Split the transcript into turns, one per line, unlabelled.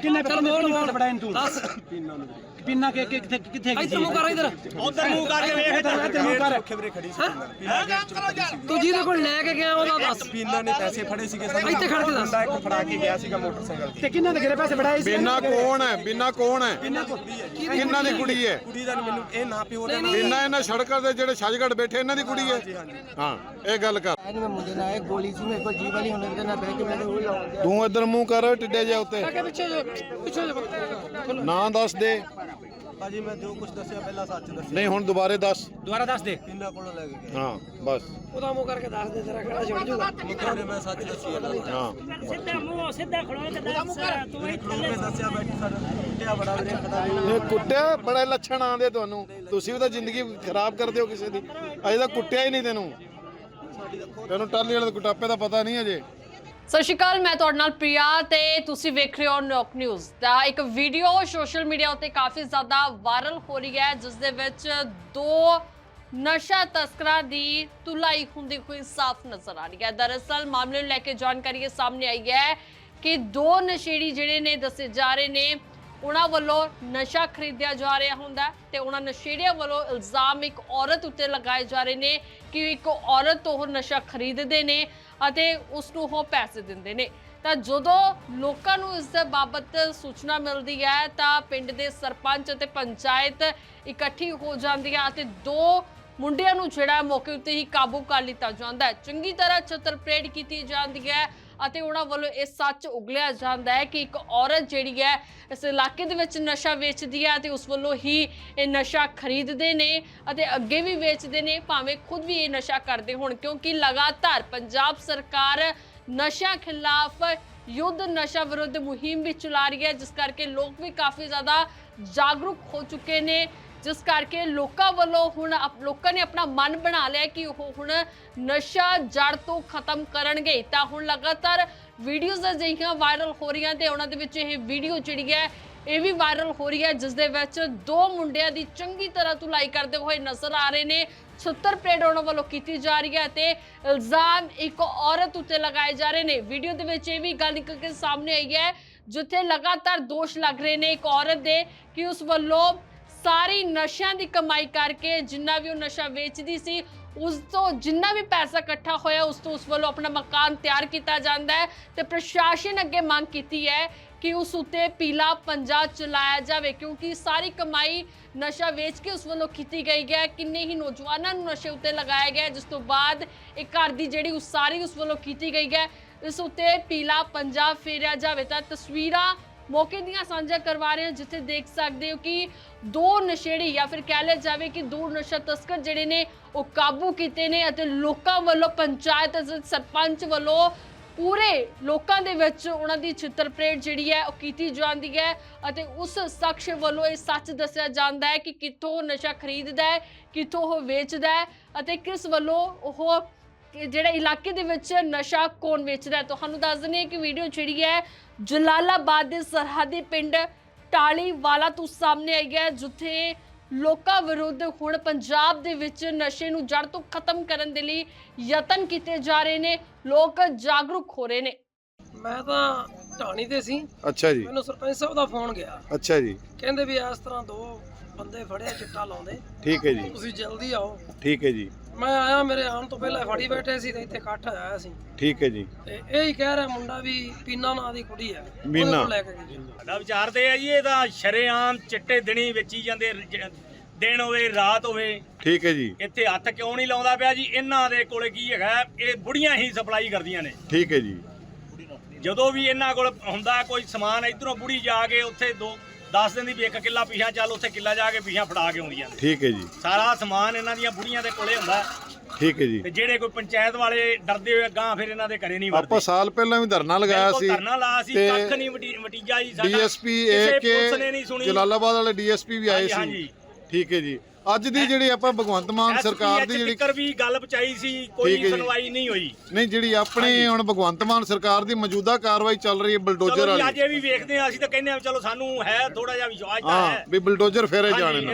ਕਿੰਨੇ
ਚੱਲ ਮੋੜ ਮੋੜ।
ਬੜਾਂ ਤੂੰ?
ਦੱਸ।
ਪਿੰਨਾ ਕੇ ਕਿ- ਕਿੱਥੇ ਕਿੱਥੇ
ਇੱਧਰ ਮੂੰਹ ਕਰ ਇੱਧਰ।
ਉਧਰ ਮੂੰਹ ਕਰਕੇ ਵੇਖ
ਇੱਧਰ ਮੂੰਹ ਕਰ।
ਤੂੰ ਜਿਹਦੇ ਕੋਲ ਲੈ ਕੇ ਗਿਆ ਉਹਦਾ ਦੱਸ।
ਪੀਨਾ ਨੇ ਪੈਸੇ ਫੜੇ ਸੀਗੇ ਸਾਨੂੰ
ਇੱਥੇ ਖੜ ਕੇ ਦੱਸ।
ਮੁੰਡਾ ਇੱਕ ਫੜਾ ਕੇ ਗਿਆ ਸੀਗਾ ਮੋਟਰਸਾਈਕਲ ਤੇ।
ਕਿੰਨਾ ਦੇ ਘਰੇ ਪੈਸੇ ਬੜਾਏ ਸੀ?
ਬਿਨਾ ਕੌਣ ਹੈ? ਬਿਨਾ ਕੌਣ ਹੈ? ਕਿੰਨਾ ਦੀ ਕੁੜੀ ਹੈ?
ਕੁੜੀ ਦਾ ਮੈਨੂੰ ਇਹ ਨਾ ਪਿਓ ਦਾ
ਬਿਨਾ ਇਹਨਾਂ ਸੜਕਾਂ ਦੇ ਜਿਹੜੇ ਛੱਜਗੜ ਬੈਠੇ ਇਹਨਾਂ ਦੀ ਕੁੜੀ ਹੈ? ਹਾਂ ਇਹ ਗੱਲ ਕਰ।
ਮੈਂ ਮੁੰਡੇ ਨਾਲ ਇਹ ਗੋਲੀ ਸੀ ਮੇਰੇ ਕੋਲ ਜੀਵ ਵਾਲੀ ਹੁਣ ਇਹਦੇ ਨਾਲ ਬਹਿ ਕੇ ਮੈਨੂੰ ਉਹ ਲਾਉਣ ਦਿਆ
ਤੂੰ ਇੱਧਰ ਮੂੰਹ ਕਰ ਟਿੱਡੇ ਜਾ ਉੱਤੇ।
ਪਿੱਛੇ ਪਿੱਛੇ
ਨਾਂ ਦੱਸ ਦੇ।
ਭਾਜੀ ਮੈਂ ਜੋ ਕੁਝ ਦੱਸਿਆ ਪਹਿਲਾਂ ਸੱਚ ਦੱਸਿਆ।
ਨਹੀਂ ਹੁਣ ਦੁਬਾਰੇ ਦੱਸ।
ਦੁਬਾਰਾ ਦੱਸ ਦੇ।
ਇਹਨਾਂ ਕੋਲੋਂ ਲੈ ਕੇ ਗਿਆ
ਹਾਂ ਬਸ।
ਉਹਦਾ ਮੂੰਹ ਕਰਕੇ ਦੱਸ ਦੇ ਤੇਰਾ ਕਿਹੜਾ ਛੁੱਟ ਜੂਗਾ।
ਨੇ ਮੈਂ ਸੱਚ ਦੱਸੀ ਹੈ
ਹਾਂ।
ਸਿੱਧਾ ਮੂੰਹ ਸਿੱਧਾ ਖੜੋ ਕੇ ਦੱਸ ਤੂੰ ਹੀ
ਖੜੋ ਕੇ ਦੱਸਿਆ ਬੈਠੀ ਸਾਡਾ ਕੁੱਟਿਆ ਬੜਾ ਵੀਰੇ ਖੜਾ
ਇਹ ਕੁੱਟਿਆ ਬੜੇ ਲੱਛਣ ਆਉਂਦੇ ਤੁਹਾਨੂੰ। ਤੁਸੀਂ ਵੀ ਤਾਂ ਜ਼ਿੰਦਗੀ ਖਰਾਬ ਕਰਦੇ ਹੋ ਕਿਸੇ ਦੀ। ਅਜੇ ਤਾਂ ਕੁੱਟਿਆ ਹੀ ਨਹੀਂ ਤੈਨੂੰ। ਤੈਨੂੰ ਟਾਲੀ ਵਾਲੇ ਦੇ ਕੁਟਾਪੇ ਦਾ ਪਤਾ ਨਹੀਂ ਅਜੇ।
ਸਤਿ ਸ਼੍ਰੀ ਅਕਾਲ, ਮੈਂ ਤੁਹਾਡੇ ਨਾਲ ਪ੍ਰਿਆ ਤੇ ਤੁਸੀਂ ਵੇਖ ਰਹੇ ਹੋ ਨੋਕ ਨਿਊਜ਼। ਦਾ ਇੱਕ ਵੀਡੀਓ ਸੋਸ਼ਲ ਮੀਡੀਆ ਉੱਤੇ ਕਾਫੀ ਜ਼ਿਆਦਾ ਵਾਇਰਲ ਹੋ ਰਹੀ ਹੈ, ਜਿਸ ਦੇ ਵਿੱਚ ਦੋ ਨਸ਼ਾ ਤਸਕਰਾਂ ਦੀ ਤੁਲਾਈ ਹੁੰਦੀ ਹੋਈ ਸਾਫ਼ ਨਜ਼ਰ ਆ ਰਹੀ ਹੈ। ਦਰਅਸਲ ਮਾਮਲੇ ਨੂੰ ਲੈ ਕੇ ਜਾਣਕਾਰੀ ਇਹ ਸਾਹਮਣੇ ਆਈ ਹੈ ਕਿ ਦੋ ਨਸ਼ੇੜੀ ਜਿਹੜੇ ਨੇ ਦੱਸੇ ਜਾ ਰਹੇ ਨੇ, ਉਹਨਾਂ ਵੱਲੋਂ ਨਸ਼ਾ ਖਰੀਦਿਆ ਜਾ ਰਿਹਾ ਹੁੰਦਾ ਹੈ ਤੇ ਉਹਨਾਂ ਨਸ਼ੇੜੀਆਂ ਵੱਲੋਂ ਇਲਜ਼ਾਮ ਇੱਕ ਔਰਤ ਉੱਤੇ ਲਗਾਏ ਜਾ ਰਹੇ ਨੇ ਕਿ ਇੱਕ ਔਰਤ ਤੋਂ ਉਹ ਨਸ਼ਾ ਖਰੀਦਦੇ ਨੇ। ਅਤੇ ਉਸ ਨੂੰ ਉਹ ਪੈਸੇ ਦਿੰਦੇ ਨੇ। ਤਾਂ ਜਦੋਂ ਲੋਕਾਂ ਨੂੰ ਇਸ ਦੇ ਬਾਬਤ ਸੂਚਨਾ ਮਿਲਦੀ ਹੈ, ਤਾਂ ਪਿੰਡ ਦੇ ਸਰਪੰਚ ਅਤੇ ਪੰਚਾਇਤ ਇਕੱਠੀ ਹੋ ਜਾਂਦੀ ਹੈ ਅਤੇ ਦੋ ਮੁੰਡਿਆਂ ਨੂੰ ਜਿਹੜਾ ਮੌਕੇ ਉੱਤੇ ਹੀ ਕਾਬੂ ਕਰ ਲਿੱਤਾ ਜਾਂਦਾ ਹੈ। ਚੰਗੀ ਤਰ੍ਹਾਂ ਛਤਰ ਪਰੇਡ ਕੀਤੀ ਜਾਂਦੀ ਹੈ। ਅਤੇ ਉਹਨਾਂ ਵੱਲੋਂ ਇਹ ਸੱਚ ਉਗਲਿਆ ਜਾਂਦਾ ਹੈ ਕਿ ਇੱਕ ਔਰਤ ਜਿਹੜੀ ਹੈ ਇਸ ਇਲਾਕੇ ਦੇ ਵਿੱਚ ਨਸ਼ਾ ਵੇਚਦੀ ਹੈ ਤੇ ਉਸ ਵੱਲੋਂ ਹੀ ਇਹ ਨਸ਼ਾ ਖਰੀਦਦੇ ਨੇ ਅਤੇ ਅੱਗੇ ਵੀ ਵੇਚਦੇ ਨੇ, ਭਾਵੇਂ ਖੁਦ ਵੀ ਇਹ ਨਸ਼ਾ ਕਰਦੇ ਹੋਣ, ਕਿਉਂਕਿ ਲਗਾਤਾਰ ਪੰਜਾਬ ਸਰਕਾਰ ਨਸ਼ਾ ਖਿਲਾਫ ਯੁੱਧ, ਨਸ਼ਾ ਵਿਰੁੱਧ ਮੁਹਿੰਮ ਵੀ ਚਲਾ ਰਹੀ ਹੈ, ਜਿਸ ਕਰਕੇ ਲੋਕ ਵੀ ਕਾਫੀ ਜ਼ਿਆਦਾ ਜਾਗਰੂਕ ਹੋ ਚੁੱਕੇ ਨੇ। ਜਿਸ ਕਰਕੇ ਲੋਕਾਂ ਵੱਲੋਂ ਹੁਣ ਲੋਕਾਂ ਨੇ ਆਪਣਾ ਮਨ ਬਣਾ ਲਿਆ ਕਿ ਉਹ ਹੁਣ ਨਸ਼ਾ ਜੜ ਤੋਂ ਖਤਮ ਕਰਨਗੇ। ਤਾਂ ਹੁਣ ਲਗਾਤਾਰ ਵੀਡੀਓਜ਼ ਅਜਿਹੀਆਂ ਵਾਇਰਲ ਹੋ ਰਹੀਆਂ ਤੇ ਉਹਨਾਂ ਦੇ ਵਿੱਚ ਇਹ ਵੀਡੀਓ ਜਿਹੜੀ ਹੈ, ਇਹ ਵੀ ਵਾਇਰਲ ਹੋ ਰਹੀ ਹੈ, ਜਿਸ ਦੇ ਵਿੱਚ ਦੋ ਮੁੰਡਿਆਂ ਦੀ ਚੰਗੀ ਤਰ੍ਹਾਂ ਧੁਲਾਈ ਕਰਦੇ ਹੋਏ ਨਜ਼ਰ ਆ ਰਹੇ ਨੇ। 76 ਪਰੇਡ ਉਹਨਾਂ ਵੱਲੋਂ ਕੀਤੀ ਜਾ ਰਹੀ ਹੈ ਤੇ ਇਲਜ਼ਾਮ ਇੱਕ ਔਰਤ ਉੱਤੇ ਲਗਾਏ ਜਾ ਰਹੇ ਨੇ। ਵੀਡੀਓ ਦੇ ਵਿੱਚ ਇਹ ਵੀ ਗੱਲ ਨਿਕਲ ਕੇ ਸਾਹਮਣੇ ਆਈ ਹੈ, ਜਿੱਥੇ ਲਗਾਤਾਰ ਦੋਸ਼ ਲੱਗ ਰਹੇ ਨੇ ਇੱਕ ਔਰਤ ਦੇ ਕਿ ਉਸ ਵੱਲੋਂ ਸਾਰੀ ਨਸ਼ਿਆਂ ਦੀ ਕਮਾਈ ਕਰਕੇ ਜਿੰਨਾ ਵੀ ਉਹ ਨਸ਼ਾ ਵੇਚਦੀ ਸੀ, ਉਸ ਤੋਂ ਜਿੰਨਾ ਵੀ ਪੈਸਾ ਇਕੱਠਾ ਹੋਇਆ, ਉਸ ਤੋਂ ਉਸ ਵੱਲੋਂ ਆਪਣਾ ਮਕਾਨ ਤਿਆਰ ਕੀਤਾ ਜਾਂਦਾ ਹੈ ਤੇ ਪ੍ਰਸ਼ਾਸਨ ਅੱਗੇ ਮੰਗ ਕੀਤੀ ਹੈ ਕਿ ਉਸ ਉੱਤੇ ਪੀਲਾ ਪੰਜਾ ਚਲਾਇਆ ਜਾਵੇ, ਕਿਉਂਕਿ ਸਾਰੀ ਕਮਾਈ ਨਸ਼ਾ ਵੇਚ ਕੇ ਉਸ ਵੱਲੋਂ ਕੀਤੀ ਗਈ ਹੈ। ਕਿੰਨੇ ਹੀ ਨੌਜਵਾਨਾਂ ਨੂੰ ਨਸ਼ੇ ਉੱਤੇ ਲਗਾਇਆ ਗਿਆ, ਜਿਸ ਤੋਂ ਬਾਅਦ ਇਹ ਘਰ ਦੀ ਜਿਹੜੀ ਉਸਾਰੀ ਉਸ ਵੱਲੋਂ ਕੀਤੀ ਗਈ ਹੈ, ਇਸ ਉੱਤੇ ਪੀਲਾ ਪੰਜਾ ਫੇਰਿਆ ਜਾਵੇ ਤਾਂ ਤਸਵੀਰਾਂ ਮੌਕੇ ਦੀਆਂ ਸਾਂਝਾ ਕਰਵਾ ਰਹੇ ਹਾਂ, ਜਿੱਥੇ ਦੇਖ ਸਕਦੇ ਹੋ ਕਿ ਦੋ ਨਸ਼ੇੜੀ ਜਾਂ ਫਿਰ ਕਹਿ ਲਿਆ ਜਾਵੇ ਕਿ ਦੋ ਨਸ਼ਾ ਤਸਕਰ ਜਿਹੜੇ ਨੇ, ਉਹ ਕਾਬੂ ਕੀਤੇ ਨੇ ਅਤੇ ਲੋਕਾਂ ਵੱਲੋਂ, ਪੰਚਾਇਤ ਅਤੇ ਸਰਪੰਚ ਵੱਲੋਂ ਪੂਰੇ ਲੋਕਾਂ ਦੇ ਵਿੱਚ ਉਹਨਾਂ ਦੀ ਚਿੱਤਰ ਜਿਹੜੀ ਹੈ, ਉਹ ਕੀਤੀ ਜਾਂਦੀ ਹੈ ਅਤੇ ਉਸ ਸ਼ਖਸ ਵੱਲੋਂ ਇਹ ਸੱਚ ਦੱਸਿਆ ਜਾਂਦਾ ਹੈ ਕਿ ਕਿੱਥੋਂ ਉਹ ਨਸ਼ਾ ਖਰੀਦਦਾ ਹੈ, ਕਿੱਥੋਂ ਉਹ ਵੇਚਦਾ ਹੈ ਅਤੇ ਕਿਸ ਵੱਲੋਂ ਉਹ ਕਿ ਜਿਹੜੇ ਇਲਾਕੇ ਦੇ ਵਿੱਚ ਨਸ਼ਾ ਕੌਣ ਵੇਚਦਾ ਹੈ? ਤੁਹਾਨੂੰ ਦੱਸ ਦਿੰਦੇ ਹਾਂ ਕਿ ਵੀਡੀਓ ਜਿਹੜੀ ਹੈ ਜਲਾਲਾਬਾਦ ਦੇ ਸਰਹੱਦੀ ਪਿੰਡ ਟਾਲੀ ਵਾਲਾ ਤੋਂ ਸਾਹਮਣੇ ਆਈ ਹੈ ਜਿੱਥੇ ਲੋਕਾਂ ਵਿਰੁੱਧ ਹੁਣ ਪੰਜਾਬ ਦੇ ਵਿੱਚ ਨਸ਼ੇ ਨੂੰ ਜੜ ਤੋਂ ਖਤਮ ਕਰਨ ਦੇ ਲਈ ਯਤਨ ਕੀਤੇ ਜਾ ਰਹੇ ਨੇ। ਲੋਕ ਜਾਗਰੂਕ ਹੋ ਰਹੇ ਨੇ।
ਮੈਂ ਤਾਂ ਢਾਣੀ ਤੇ ਸੀ।
ਅੱਛਾ ਜੀ।
ਮੈਨੂੰ ਸਰਪੰਚ ਸਾਹਿਬ ਦਾ ਫੋਨ ਗਿਆ।
ਅੱਛਾ ਜੀ।
ਕਹਿੰਦੇ ਵੀ ਇਸ ਤਰ੍ਹਾਂ ਦੋ ਬੰਦੇ ਫੜਿਆ ਚਿੱਟਾ ਲਾਉਂਦੇ।
ਠੀਕ ਹੈ ਜੀ।
ਤੁਸੀਂ ਜਲਦੀ ਆਓ।
ਠੀਕ ਹੈ ਜੀ।
ਮੈਂ ਆਇਆ ਮੇਰੇ ਆਉਣ ਤੋਂ ਪਹਿਲਾਂ ਫੜੀ ਬੈਠੇ ਸੀ ਤੇ ਇੱਥੇ ਇਕੱਠ ਆਇਆ ਸੀ।
ਠੀਕ ਹੈ ਜੀ।
ਤੇ ਇਹ ਹੀ ਕਹਿ ਰਿਹਾ ਮੁੰਡਾ ਵੀ ਪੀਨਾ ਨਾਂ ਦੀ ਕੁੜੀ ਹੈ। ਉਹਦੇ
ਮੀਨਾ।
ਕੋਲ ਲੈ ਕੇ ਗਈ
ਸਾਡਾ ਵਿਚਾਰ ਤੇ ਹੈ ਜੀ ਇਹ ਤਾਂ ਸ਼ਰੇਆਮ ਚਿੱਟੇ ਦਿਨੀ ਵੇਚੀ ਜਾਂਦੇ ਜ- ਦਿਨ ਹੋਵੇ ਰਾਤ ਹੋਵੇ।
ਠੀਕ ਹੈ ਜੀ।
ਇੱਥੇ ਹੱਥ ਕਿਉਂ ਨਹੀਂ ਲਾਉਂਦਾ ਪਿਆ ਜੀ? ਇਹਨਾਂ ਦੇ ਕੋਲੇ ਕੀ ਹੈਗਾ? ਇਹ ਬੁੜੀਆਂ ਹੀ ਸਪਲਾਈ ਕਰਦੀਆਂ ਨੇ।
ਠੀਕ ਹੈ ਜੀ।
ਜਦੋਂ ਵੀ ਇਹਨਾਂ ਕੋਲ ਹੁੰਦਾ ਕੋਈ ਸਮਾਨ ਇਧਰੋਂ ਬੁੜੀ ਜਾ ਕੇ ਉੱਥੇ ਦੋ 10 ਦਿਨ ਦੀ ਵੀ ਇੱਕ ਕਿੱਲਾ ਪੀਛਾ ਚੱਲ ਉੱਥੇ ਕਿੱਲਾ ਜਾ ਕੇ ਪੀਛਾ ਫੜਾ ਕੇ ਆਉਂਦੀਆਂ ਨੇ।
ਠੀਕ ਹੈ ਜੀ।
ਸਾਰਾ ਸਮਾਨ ਇਹਨਾਂ ਦੀਆਂ ਬੁੜੀਆਂ ਦੇ ਕੋਲੇ ਹੁੰਦਾ।
ਠੀਕ ਹੈ ਜੀ।
ਤੇ ਜਿਹੜੇ ਕੋਈ ਪੰਚਾਇਤ ਵਾਲੇ ਡਰਦੇ ਹੋਏ ਗਾਂ ਫਿਰ ਇਹਨਾਂ ਦੇ ਘਰੇ ਨਹੀਂ
ਆਪਾਂ
ਵੜਦੇ
ਸਾਲ ਪਹਿਲਾਂ ਵੀ ਧਰਨਾ ਲਗਾਇਆ ਸੀ
ਧਰਨਾ ਲਾਇਆ ਸੀ ਕੱਖ ਨਹੀਂ ਵਟੀਜਾ ਜੀ ਸਾਡਾ।
ਡੀਐਸਪੀ
ਕਿਸੇ
ਏ ਕੇ
ਪੁਲਿਸ ਨੇ ਨਹੀਂ ਸੁਣੀ।
ਜਲਾਲਾਬਾਦ ਵਾਲੇ ਡੀਐਸਪੀ ਵੀ ਆਏ ਸੀ। ਠੀਕ ਹੈ ਜੀ। ਅੱਜ ਦੀ ਜਿਹੜੀ ਆਪਾਂ ਭਗਵੰਤ ਮਾਨ ਸਰਕਾਰ ਦੀ ਜਿਹੜੀ
ਜਿਹੜੀ ਵੀ ਗੱਲ ਪਚਾਈ ਸੀ
ਠੀਕ ਹੈ
ਕੋਈ
ਜੀ।
ਸੁਣਵਾਈ ਨਹੀਂ ਹੋਈ।
ਨਹੀਂ ਜਿਹੜੀ ਆਪਣੀ ਹੁਣ ਭਗਵੰਤ ਮਾਨ ਸਰਕਾਰ ਦੀ ਮੌਜੂਦਾ ਕਾਰਵਾਈ ਚੱਲ ਰਹੀ ਹੈ ਬਲਡੋਜ਼ਰ
ਚਲੋ ਜੀ ਅੱਜ
ਵਾਲੀ
ਇਹ ਵੀ ਵੇਖਦੇ ਆ ਅਸੀਂ ਤਾਂ ਕਹਿੰਦੇ ਆ ਚਲੋ ਸਾਨੂੰ ਹੈ ਥੋੜਾ ਜਿਹਾ ਵਿਸ਼ਵਾਸ ਤਾਂ
ਹਾਂ
ਹੈ।
ਵੀ ਬਲਡੋਜ਼ਰ ਫੇਰੇ
ਹਾਂਜੀ,
ਜਾਣੇ ਨੇ